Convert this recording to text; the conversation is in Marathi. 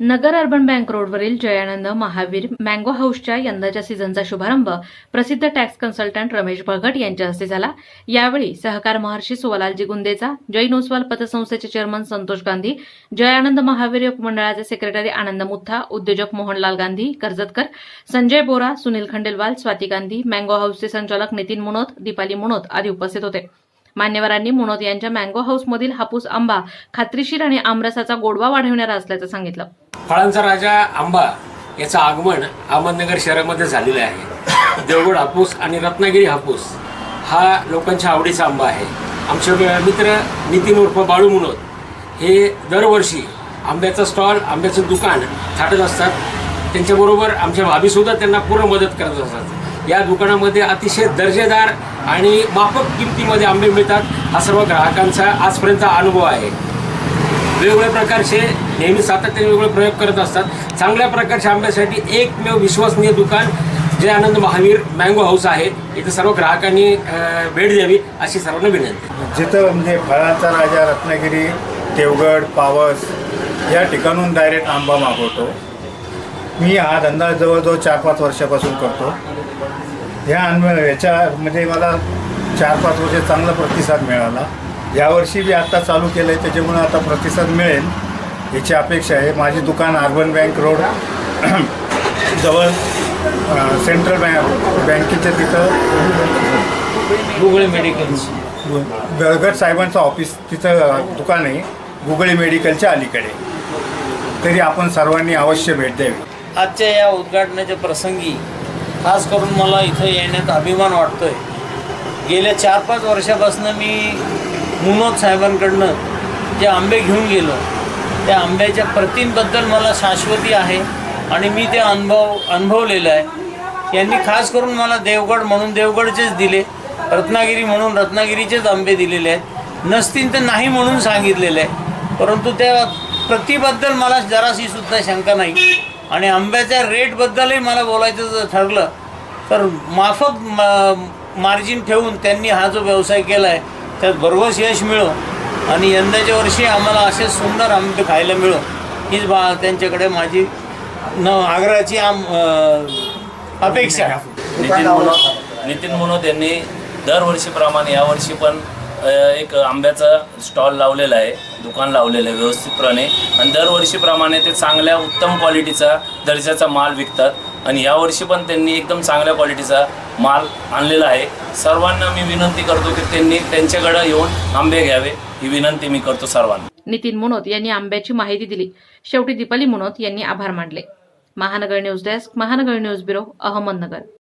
नगर अर्बन बँक रोडवरील जयानंद महावीर मँगो हाऊसच्या यंदाच्या सीझनचा शुभारंभ प्रसिद्ध टॅक्स कन्सल्टंट रमेश भगट यांच्या हस्ते झाला. यावेळी सहकार महर्षी सुवलालजी गुंदेचा जैन ओसवाल पतसंस्थेचे चेअरमन संतोष गांधी जयानंद महावीर उपमंडळाचे सेक्रेटरी आनंद मुथा उद्योजक मोहनलाल गांधी कर्जतकर संजय बोरा सुनील खंडेलवाल स्वाती गांधी मँगो हाऊसचे संचालक नितीन मुनोत दीपाली मुनोत आदी उपस्थित होते. मान्यवरांनी मुनोत यांच्या मँगो हाऊसमधील हापूस आंबा खात्रीशीर आणि आमरसाचा गोडवा वाढविणारा असल्याचं सांगितलं. फळांचा राजा आंबा याचं आगमन अहमदनगर शहरामध्ये झालेलं आहे. देवगड हापूस आणि रत्नागिरी हापूस हा लोकांच्या आवडीचा आंबा आहे. आमचे मित्र नितीन उर्फ बाळू मुनोद हे दरवर्षी आंब्याचं स्टॉल आंब्याचं दुकान थाटत असतात. त्यांच्याबरोबर आमच्या भाभीसुद्धा त्यांना पूर्ण मदत करत असतात. या दुकानामध्ये अतिशय दर्जेदार आणि माफक किमतीमध्ये आंबे मिळतात हा सर्व ग्राहकांचा आजपर्यंत अनुभव आहे. वेगवेगळ्या प्रकारचे नेहमी सातत्याने वेगवेगळे प्रयोग करत असतात. चांगल्या प्रकारच्या आंब्यासाठी एकमेव विश्वसनीय दुकान जय आनंद महावीर मँगो हाऊस आहे. इथं सर्व ग्राहकांनी भेट द्यावी अशी सर्वांना विनंती. जिथं म्हणजे फळांचा राजा रत्नागिरी देवगड पावस या ठिकाणून डायरेक्ट आंबा मागवतो. मी हा धंदा जवळजवळ चार पाच वर्षापासून करतो. ह्या अन याच्यामध्ये मला चार पाच वर्ष चांगला प्रतिसाद मिळाला. यावर्षी मी आत्ता चालू केलं आहे त्याच्यामुळे आता प्रतिसाद मिळेल याची अपेक्षा आहे. माझे दुकान अर्बन बँक रोड जवळ सेंट्रल बँक बँकेच्या तिथं. Google medicals. गळगट साहेबांचं ऑफिस तिथं दुकान आहे. गुगळी मेडिकलच्या अलीकडे. तरी आपण सर्वांनी अवश्य भेट द्यावी. आजच्या या उद्घाटनाच्या प्रसंगी खास करून मला इथं येण्यात अभिमान वाटतोय. गेल्या चार पाच वर्षापासून मी मुनोद साहेबांकडनं जे आंबे घेऊन गेलो त्या आंब्याच्या प्रतींबद्दल मला शाश्वती आहे आणि मी ते अनुभव अनुभवलेलं आहे. यांनी खास करून मला देवगड म्हणून देवगडचेच दिले रत्नागिरी म्हणून रत्नागिरीचेच आंबे दिलेले आहेत. नसतील तर नाही म्हणून सांगितलेलं आहे परंतु त्या प्रतिबद्दल मला जराशी सुद्धा शंका नाही. आणि आंब्याच्या रेटबद्दलही मला बोलायचं जर ठरलं तर माफक मार्जिन ठेवून त्यांनी हा जो व्यवसाय केला आहे त्यात भरघोस यश मिळो. आणि यंदाच्या वर्षी आम्हाला असे सुंदर आंबे खायला मिळो. हीच बा त्यांच्याकडे माझी न आग्रहाची आम अपेक्षा. आहे नितीन मनोद नितीन मनोद यांनी दरवर्षीप्रमाणे यावर्षी पण एक आंब्याचा स्टॉल लावलेला आहे दुकान लावलेलं आहे व्यवस्थितपणे. आणि दरवर्षीप्रमाणे ते चांगल्या उत्तम क्वालिटीचा दर्जाचा माल विकतात. आणि यावर्षी पण त्यांनी एकदम चांगल्या क्वालिटीचा माल आणलेला आहे. सर्वांना मी विनंती करतो की त्यांनी त्यांच्याकडे येऊन आंबे घ्यावे. ही विनंती मी करतो सर्वांना. नितीन मुनोत यांनी आंब्याची माहिती दिली. शेवटी दीपाली मुनोत यांनी आभार मानले. Mahanagar news desk Mahanagar news bureau Ahmednagar.